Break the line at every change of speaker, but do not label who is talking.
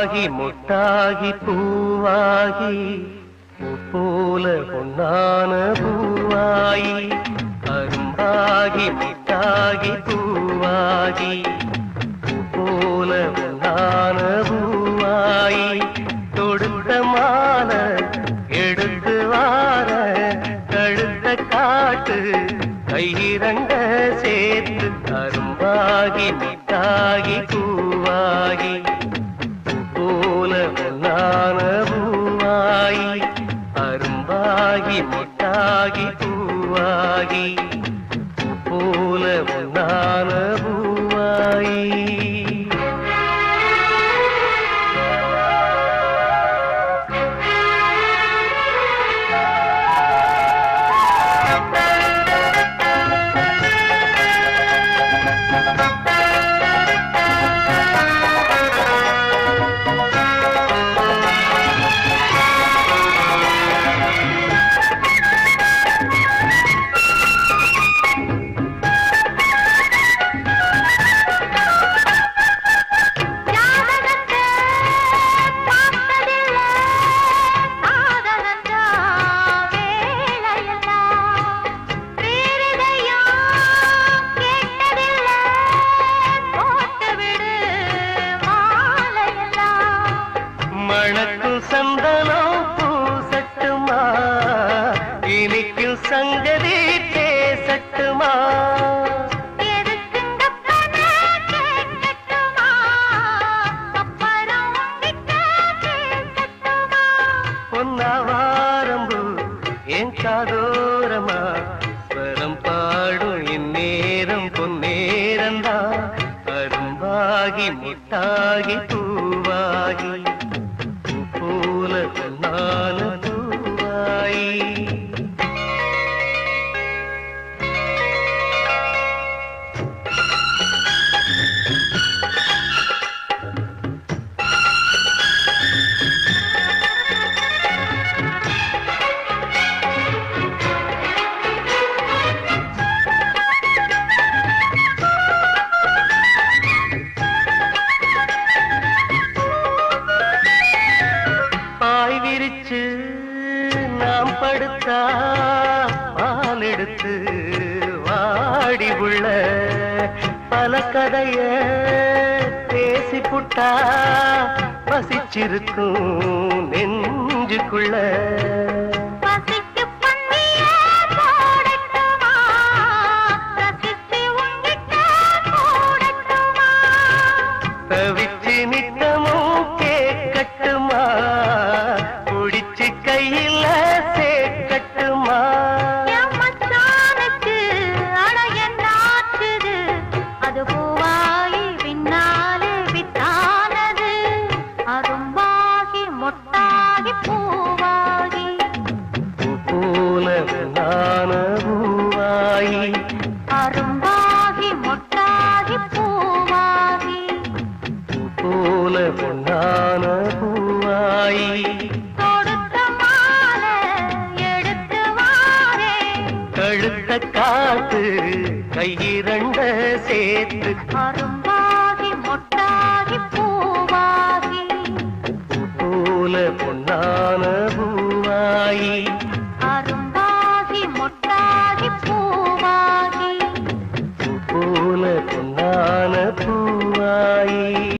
அரும்பாகி முட்டாகி பூவாகி பூ போல பொன்னான பூவாயி அரும்பாகி முட்டாகி பூவாகி பூ போல பொன்னான பூவாயி தொடுத்த மால எடுத்து வார கழுத்த காட்டு கையிரண்ட சேர்த்து அரும்பாகி முட்டாகி பூவாகி. பூவாகி சங்கதி பேசட்டுமா பொன்னாவாரம்பு என் காதோரமா? ஸ்வரம் பாடும் இந்நேரம் பொன்னேரந்தா. அரும்பாகி முட்டாகி பூவாகி. நாம் படுத்தா பால் எடுத்து வாடி உள்ள பல கதைய பேசி புட்டா பசிச்சிருக்கும் நெஞ்சுக்குள்ள.
வெளுத்த காத்து கையிரண்ட சேர்த்து. அரும்பாகி மொட்டாகி பூவாகி.
போல பொன்னான பூவாயி
அரும்பாகி மொட்டாகி பூவாகி.
போல பொன்னான பூவாயி